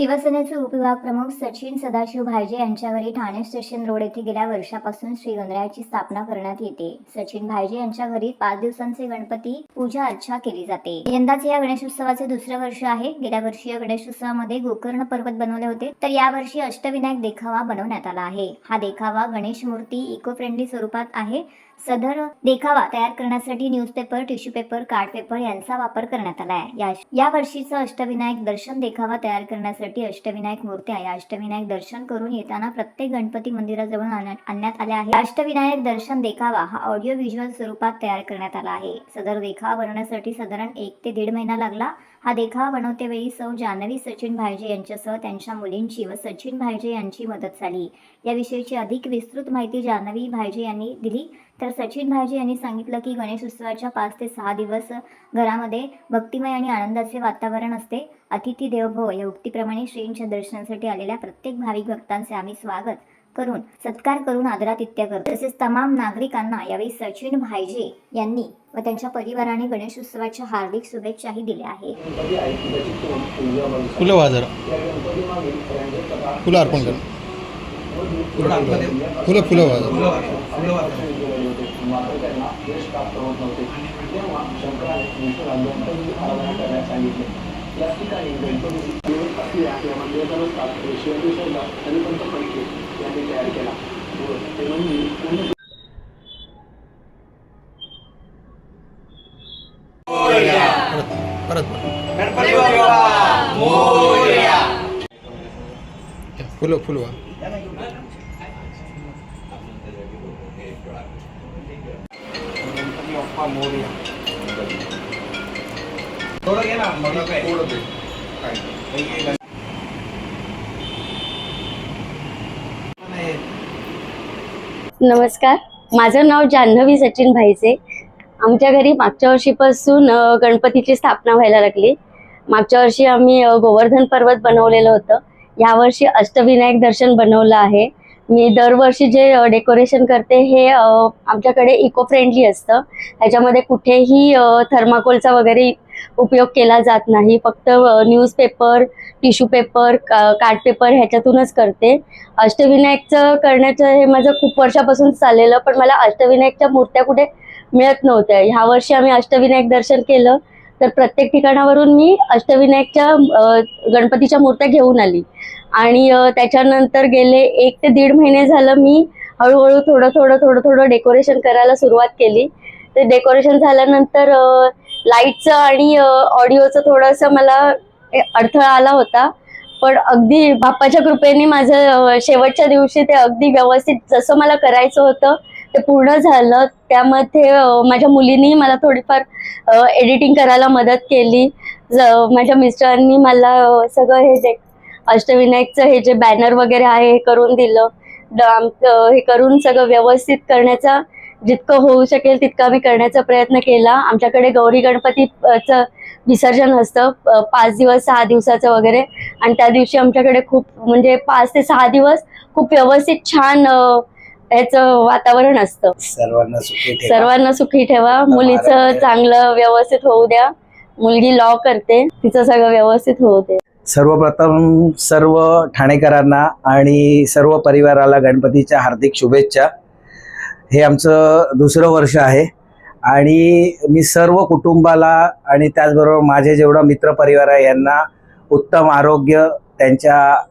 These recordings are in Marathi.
शिवसेनेचे उपविभाग प्रमुख सचिन सदाशिव भायजे यांच्यावरी ठाणे स्टेशन रोड येथे गेल्या वर्षापासून श्री गणरायाची स्थापना करण्यात येते. सचिन भायजे यांच्या घरी पाच दिवसांचे गणपती पूजा अर्चा केली जाते. यंदाचे या गणेशोत्सवाचे दुसरे वर्ष आहे. गेल्या वर्षी या गणेशोत्सवामध्ये गोकर्ण पर्वत बनवले होते. तर यावर्षी अष्टविनायक देखावा बनवण्यात आला आहे. हा देखावा गणेश मूर्ती इको फ्रेंडली स्वरूपात आहे. सदर देखावा तयार करण्यासाठी newspaper tissue paper card paper यांचा वापर करण्यात आला आहे. या या वर्षीचा अष्टविनायक दर्शन देखावा तयार करण्यासाठी अष्टविनायक मूर्त्या या अष्टविनायक दर्शन करून येताना प्रत्येक गणपती मंदिराजवळ आणण्यात आणण्यात आल्या आहे अष्टविनायक दर्शन देखावा हा ऑडिओ व्हिज्युअल स्वरूपात तयार करण्यात आला आहे. सदर देखावा बनवण्यासाठी साधारण एक ते दीड महिना लागला. हा देखावा बनवतेवेळी सौ जान्हवी सचिन भायजे यांच्यासह त्यांच्या मुलींची व सचिन भायजे यांची मदत झाली. याविषयीची अधिक विस्तृत माहिती जान्हवी भायजे यांनी दिली. तर सचिन भायजे यांनी सांगितलं की गणेश उत्सवाच्या पाच ते सहा दिवस घरामध्ये भक्तिमय आणि आनंदाचे वातावरण असते. अतिथी देवभव या उक्तीप्रमाणे श्रींच्या दर्शनासाठी आलेल्या प्रत्येक भाविक भक्तांचे आम्ही स्वागत करून सत्कार करून आदरातिथ्य करतो तसेच तमाम नागरिकांना यावेळी सचिन भायजे यांनी व त्यांच्या परिवाराने गणेश उत्सवाच्या हार्दिक शुभेच्छाही दिल्या आहेत फुलं वाहा जरा फुलं अर्पण कर फुलं फुलं वाहा जरा. परत परत या, फुलं फुलं वाहा नमस्कार. माझं नाव जान्हवी सचिन भाईचे आमच्या घरी मागच्या वर्षीपासून गणपतीची स्थापना व्हायला लागली. मागच्या वर्षी आम्ही गोवर्धन पर्वत बनवलेलं होतं. यावर्षी अष्टविनायक दर्शन बनवलं आहे. मी दरवर्षी जे डेकोरेशन करते हे आमच्याकडे इको फ्रेंडली असतं. ह्याच्यामध्ये कुठेही थर्माकोलचा वगैरे उपयोग केला जात नाही. फक्त newspaper tissue paper card paper ह्याच्यातूनच करते. अष्टविनायकचं करण्याचं हे माझं खूप वर्षापासून चाललेलं पण मला अष्टविनायकच्या मूर्त्या कुठे मिळत नव्हत्या. ह्या वर्षी आम्ही अष्टविनायक दर्शन केलं. तर प्रत्येक ठिकाणावरून मी अष्टविनायकच्या गणपतीच्या मूर्त्या घेऊन आली. आणि त्याच्यानंतर गेले एक ते दीड महिने झालं मी हळूहळू थोडं थोडं थोडं थोडं डेकोरेशन करायला सुरुवात केली. ते डेकोरेशन झाल्यानंतर लाईटचं आणि ऑडिओचं थोडंसं मला अडथळा आला होता. पण अगदी बाप्पाच्या कृपेने माझं शेवटच्या दिवशी ते अगदी व्यवस्थित जसं मला करायचं होतं ते पूर्ण झालं. त्यामध्ये माझ्या मुलीनी मला थोडीफार एडिटिंग करायला मदत केली. माझ्या मिस्टरांनी मला सगळं हे जे अष्टविनायकचं हे जे बॅनर वगैरे आहे हे करून दिलं. हे करून सगळं व्यवस्थित करण्याचा जितकं होऊ शकेल तितका मी करण्याचा प्रयत्न केला. आमच्याकडे गौरी गणपतीचं विसर्जन असतं पाच दिवस सहा दिवसाचं वगैरे. आणि त्या दिवशी आमच्याकडे खूप म्हणजे पाच ते सहा दिवस खूप व्यवस्थित छान अ, ह्याचं वातावरण असतं. सर्वांना सुखी ठेवा. सर्वांना सुखी ठेवा. मुलीचं चांगलं व्यवस्थित होऊ द्या. मुलगी लॉ करते. तिचं सगळं व्यवस्थित होऊ दे. सर्वप्रथम सर्व ठाणेकरांना आणि सर्व परिवाराला गणपतीच्या हार्दिक शुभेच्छा. हे आमचं दुसरं वर्ष आहे. आणि मी सर्व कुटुंबाला आणि त्याचबरोबर माझे जेवढा मित्रपरिवार आहे यांना उत्तम आरोग्य त्यांच्या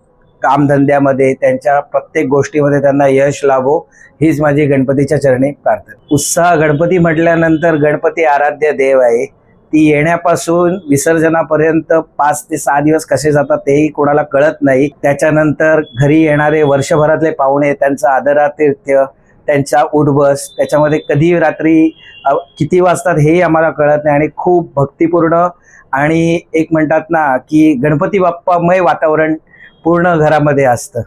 कामधंद्यामध्ये त्यांच्या प्रत्येक गोष्टीमध्ये त्यांना यश लाभो हीच माझी गणपतीच्या चरणी प्रार्थना. उत्साह गणपती म्हटल्यानंतर गणपती आराध्य देव आहे. ती येण्यापासून विसर्जनापर्यंत पाच ते सहा दिवस कसे जातात तेही कोणाला कळत नाही. त्याच्यानंतर घरी येणारे वर्षभरातले पाहुणे त्यांचं आदरातिथ्य त्यांचा उठबस त्याच्यामध्ये कधी रात्री किती वाजतात हेही आम्हाला कळत नाही आणि खूप भक्तिपूर्ण आणि एक म्हणतात ना की गणपती बाप्पामय वातावरण पूर्ण घरामध्ये असतं.